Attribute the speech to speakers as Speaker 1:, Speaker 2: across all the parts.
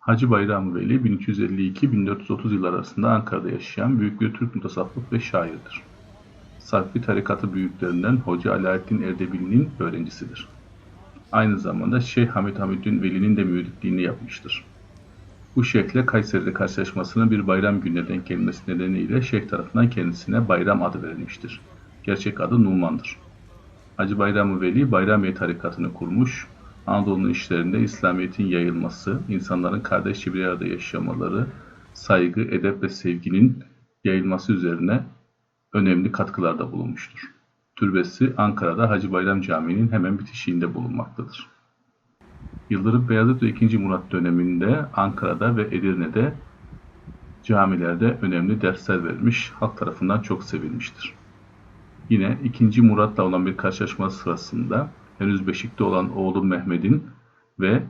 Speaker 1: Hacı Bayram Veli 1352-1430 yılları arasında Ankara'da yaşayan büyük bir Türk mutasavvıf ve şairdir. Safi tarikatı büyüklerinden Hoca Alaaddin Erdebil'in öğrencisidir. Aynı zamanda Şeyh Hamid Hamidün Veli'nin de müridliğini yapmıştır. Bu şeyhle Kayseri'de karşılaşmasının bir bayram gününe denk gelmesi nedeniyle şeyh tarafından kendisine Bayram adı verilmiştir. Gerçek adı Numan'dır. Hacı Bayram Veli Bayramiye tarikatını kurmuş, Anadolu'nun işlerinde İslamiyet'in yayılması, insanların kardeşçe bir arada yaşamaları, saygı, edep ve sevginin yayılması üzerine önemli katkılarda bulunmuştur. Türbesi Ankara'da Hacı Bayram Camii'nin hemen bitişiğinde bulunmaktadır. Yıldırım Beyazıt ve 2. Murat döneminde Ankara'da ve Edirne'de camilerde önemli dersler vermiş, halk tarafından çok sevilmiştir. Yine 2. Murat'la olan bir karşılaşma sırasında henüz beşikte olan oğlu Mehmet'in ve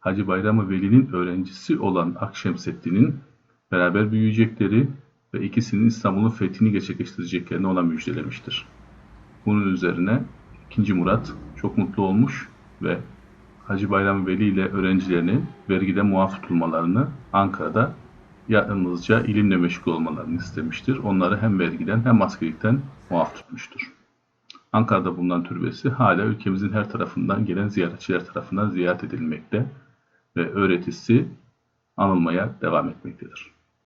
Speaker 1: Hacı Bayram Veli'nin öğrencisi olan Akşemseddin'in beraber büyüyecekleri ve ikisinin İstanbul'un fethini gerçekleştireceklerini ona müjdelemiştir. Bunun üzerine 2. Murat çok mutlu olmuş ve Hacı Bayram Veli ile öğrencilerinin vergide muaf tutulmalarını Ankara'da yalnızca ilimle meşgul olmalarını istemiştir. Onları hem vergiden hem askerlikten muaf tutmuştur. Ankara'da bulunan türbesi hala ülkemizin her tarafından gelen ziyaretçiler tarafından ziyaret edilmekte ve öğretisi anılmaya devam etmektedir.